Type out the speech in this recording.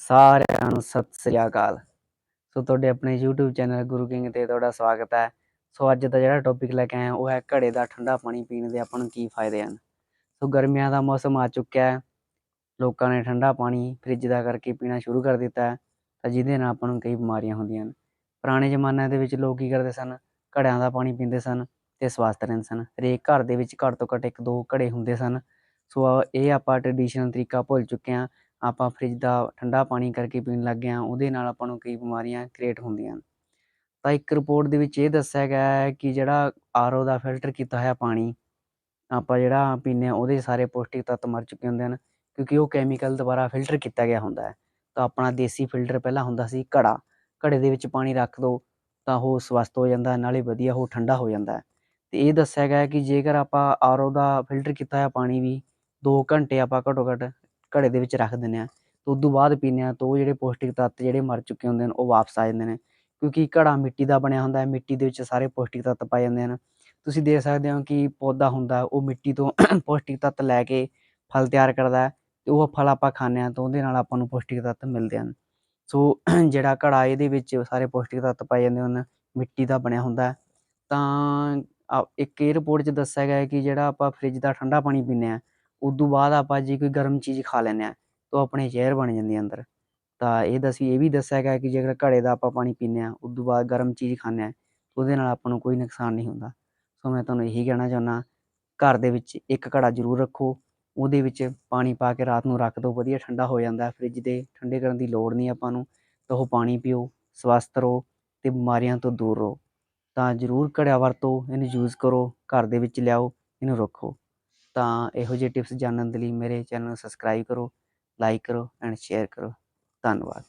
ਸਾਰਿਆਂ ਨੂੰ ਸਤਿ ਸ੍ਰੀ ਅਕਾਲ। ਸੋ ਤੁਹਾਡੇ ਆਪਣੇ YouTube ਚੈਨਲ ਗੁਰੂ ਕਿੰਗ ਤੇ ਤੁਹਾਡਾ ਸਵਾਗਤ ਹੈ। ਸੋ ਅੱਜ ਦਾ ਜਿਹੜਾ ਟੌਪਿਕ ਲੈ ਕੇ ਆਏ ਉਹ ਹੈ ਘੜੇ ਦਾ ਠੰਡਾ ਪਾਣੀ ਪੀਣ ਦੇ ਆਪਾਂ ਨੂੰ ਕੀ ਫਾਇਦੇ ਹਨ। ਸੋ ਗਰਮੀਆਂ ਦਾ ਮੌਸਮ ਆ ਚੁੱਕਿਆ ਹੈ। ਲੋਕਾਂ ਨੇ ਠੰਡਾ ਪਾਣੀ ਫ੍ਰਿਜ ਦਾ ਕਰਕੇ ਪੀਣਾ ਸ਼ੁਰੂ ਕਰ ਦਿੱਤਾ ਹੈ, ਤਾਂ ਜਿਹਦੇ ਨਾਲ ਆਪਾਂ ਨੂੰ ਕਈ ਬਿਮਾਰੀਆਂ ਹੁੰਦੀਆਂ ਹਨ। ਪੁਰਾਣੇ ਜ਼ਮਾਨਿਆਂ ਦੇ ਵਿੱਚ ਲੋਕ ਕੀ ਕਰਦੇ ਸਨ? ਘੜਿਆਂ ਦਾ ਪਾਣੀ ਪੀਂਦੇ ਸਨ ਤੇ ਸਵਸਥ ਰਹਿੰਦੇ ਸਨ। ਹਰੇਕ ਘਰ ਦੇ ਵਿੱਚ ਘੱਟ ਤੋਂ ਘੱਟ ਇੱਕ ਦੋ ਘੜੇ ਹੁੰਦੇ ਸਨ। ਸੋ ਇਹ ਆਪਾਂ ਟ੍ਰੈਡੀਸ਼ਨਲ ਤਰੀਕਾ ਭੁੱਲ ਚੁੱਕੇ ਹਾਂ ਆਪਾਂ ਫਰਿੱਜ ਦਾ ਠੰਡਾ ਪਾਣੀ ਕਰਕੇ ਪੀਣ ਲੱਗ ਗਏ ਹਾਂ, ਉਹਦੇ ਨਾਲ ਆਪਾਂ ਨੂੰ ਕਈ ਬਿਮਾਰੀਆਂ ਕ੍ਰੀਏਟ ਹੁੰਦੀਆਂ ਹਨ। ਤਾਂ ਇੱਕ ਰਿਪੋਰਟ ਦੇ ਵਿੱਚ ਇਹ ਦੱਸਿਆ ਗਿਆ ਹੈ ਕਿ ਜਿਹੜਾ ਆਰਓ ਦਾ ਫਿਲਟਰ ਕੀਤਾ ਹੋਇਆ ਪਾਣੀ, ਆਪਾਂ ਜਿਹੜਾ ਪੀਂਦੇ ਹਾਂ, ਉਹਦੇ ਸਾਰੇ ਪੌਸ਼ਟਿਕ ਤੱਤ ਮਰ ਚੁੱਕੇ ਹੁੰਦੇ ਹਨ, ਕਿਉਂਕਿ ਉਹ ਕੈਮੀਕਲ ਦੁਬਾਰਾ ਫਿਲਟਰ ਕੀਤਾ ਗਿਆ ਹੁੰਦਾ ਹੈ। ਤਾਂ ਆਪਣਾ ਦੇਸੀ ਫਿਲਟਰ ਪਹਿਲਾਂ ਹੁੰਦਾ ਸੀ ਘੜਾ, ਘੜੇ ਦੇ ਵਿੱਚ ਪਾਣੀ ਰੱਖ ਦਿਓ ਤਾਂ ਉਹ ਸਵਸਥ ਹੋ ਜਾਂਦਾ, ਨਾਲੇ ਵਧੀਆ ਉਹ ਠੰਡਾ ਹੋ ਜਾਂਦਾ ਹੈ। ਤੇ ਇਹ ਦੱਸਿਆ ਗਿਆ ਹੈ ਕਿ ਜੇਕਰ ਆਪਾਂ ਆਰਓ ਦਾ ਫਿਲਟਰ ਕੀਤਾ ਹੋਇਆ ਪਾਣੀ ਵੀ 2 ਘੰਟੇ ਆਪਾਂ ਘੱਟੋ ਘੱਟ ਘੜੇ ਦੇ ਵਿੱਚ ਰੱਖ ਦਿੰਦੇ ਹਾਂ ਤਾਂ ਤੋਂ ਬਾਅਦ ਪੀਂਦੇ ਹਾਂ ਤਾਂ ਉਹ ਜਿਹੜੇ ਪੌਸ਼ਟਿਕ ਤੱਤ ਜਿਹੜੇ ਮਰ ਚੁੱਕੇ ਹੁੰਦੇ ਹਨ ਉਹ ਵਾਪਸ ਆ ਜਾਂਦੇ ਨੇ, ਕਿਉਂਕਿ ਘੜਾ ਮਿੱਟੀ ਦਾ ਬਣਿਆ ਹੁੰਦਾ ਹੈ, ਮਿੱਟੀ ਦੇ ਵਿੱਚ ਸਾਰੇ ਪੌਸ਼ਟਿਕ ਤੱਤ ਪਾਏ ਜਾਂਦੇ ਹਨ। ਤੁਸੀਂ ਦੇਖ ਸਕਦੇ ਹੋ ਕਿ ਪੌਦਾ ਹੁੰਦਾ ਉਹ ਮਿੱਟੀ ਤੋਂ ਪੌਸ਼ਟਿਕ ਤੱਤ ਲੈ ਕੇ ਫਲ ਤਿਆਰ ਕਰਦਾ ਹੈ, ਤੇ ਉਹ ਫਲ ਆਪਾਂ ਖਾਂਦੇ ਹਾਂ, ਤਾਂ ਉਹਦੇ ਨਾਲ ਆਪਾਂ ਨੂੰ ਪੌਸ਼ਟਿਕ ਤੱਤ ਮਿਲਦੇ ਹਨ। ਸੋ ਜਿਹੜਾ ਘੜਾ ਇਹਦੇ ਵਿੱਚ ਸਾਰੇ ਪੌਸ਼ਟਿਕ ਤੱਤ ਪਾਏ ਜਾਂਦੇ ਹਨ, ਮਿੱਟੀ ਦਾ ਬਣਿਆ ਹੁੰਦਾ ਤਾਂ ਇੱਕ ਇਹ ਰਿਪੋਰਟ 'ਚ ਦੱਸਿਆ ਗਿਆ ਹੈ ਕਿ ਜਿਹੜਾ ਆਪਾਂ ਫ੍ਰਿਜ ਦਾ ਠੰਡਾ ਪਾਣੀ ਪੀਂਦੇ ਹਾਂ ਉਦੋਂ ਬਾਅਦ ਆਪਾਂ ਜੇ ਕੋਈ ਗਰਮ ਚੀਜ਼ ਖਾ ਲੈਂਦੇ ਹਾਂ, ਤਾਂ ਉਹ ਆਪਣੇ ਜ਼ਹਿਰ ਬਣ ਜਾਂਦੀ ਹੈ ਅੰਦਰ। ਤਾਂ ਇਹਦਾ ਅਸੀਂ ਇਹ ਵੀ ਦੱਸਿਆ ਗਿਆ ਕਿ ਜੇਕਰ ਘੜੇ ਦਾ ਆਪਾਂ ਪਾਣੀ ਪੀਂਦੇ ਹਾਂ ਉਦੋਂ ਬਾਅਦ ਗਰਮ ਚੀਜ਼ ਖਾਂਦੇ ਹਾਂ ਉਹਦੇ ਨਾਲ ਆਪਾਂ ਨੂੰ ਕੋਈ ਨੁਕਸਾਨ ਨਹੀਂ ਹੁੰਦਾ। ਸੋ ਮੈਂ ਤੁਹਾਨੂੰ ਇਹੀ ਕਹਿਣਾ ਚਾਹੁੰਦਾ, ਘਰ ਦੇ ਵਿੱਚ ਇੱਕ ਘੜਾ ਜ਼ਰੂਰ ਰੱਖੋ, ਉਹਦੇ ਵਿੱਚ ਪਾਣੀ ਪਾ ਕੇ ਰਾਤ ਨੂੰ ਰੱਖ ਦਿਓ, ਵਧੀਆ ਠੰਡਾ ਹੋ ਜਾਂਦਾ ਫ੍ਰਿਜ ਦੇ, ਠੰਡੇ ਕਰਨ ਦੀ ਲੋੜ ਨਹੀਂ ਆਪਾਂ ਨੂੰ। ਤਾਂ ਉਹ ਪਾਣੀ ਪੀਓ, ਸਵਸਥ ਰਹੋ ਤੇ ਬਿਮਾਰੀਆਂ ਤੋਂ ਦੂਰ ਰਹੋ। ਤਾਂ ਜ਼ਰੂਰ ਘੜਿਆ ਵਰਤੋ, ਇਹਨੂੰ ਯੂਜ਼ ਕਰੋ, ਘਰ ਦੇ ਵਿੱਚ ਲਿਆਓ, ਇਹਨੂੰ ਰੱਖੋ। ਤਾਂ ਇਹੋ ਜਿਹੇ ਟਿਪਸ ਜਾਣਨ ਦੇ ਲਈ ਮੇਰੇ ਚੈਨਲ ਨੂੰ ਸਬਸਕ੍ਰਾਈਬ ਕਰੋ ਲਾਈਕ ਕਰੋ ਐਂਡ ਸ਼ੇਅਰ ਕਰੋ। ਧੰਨਵਾਦ।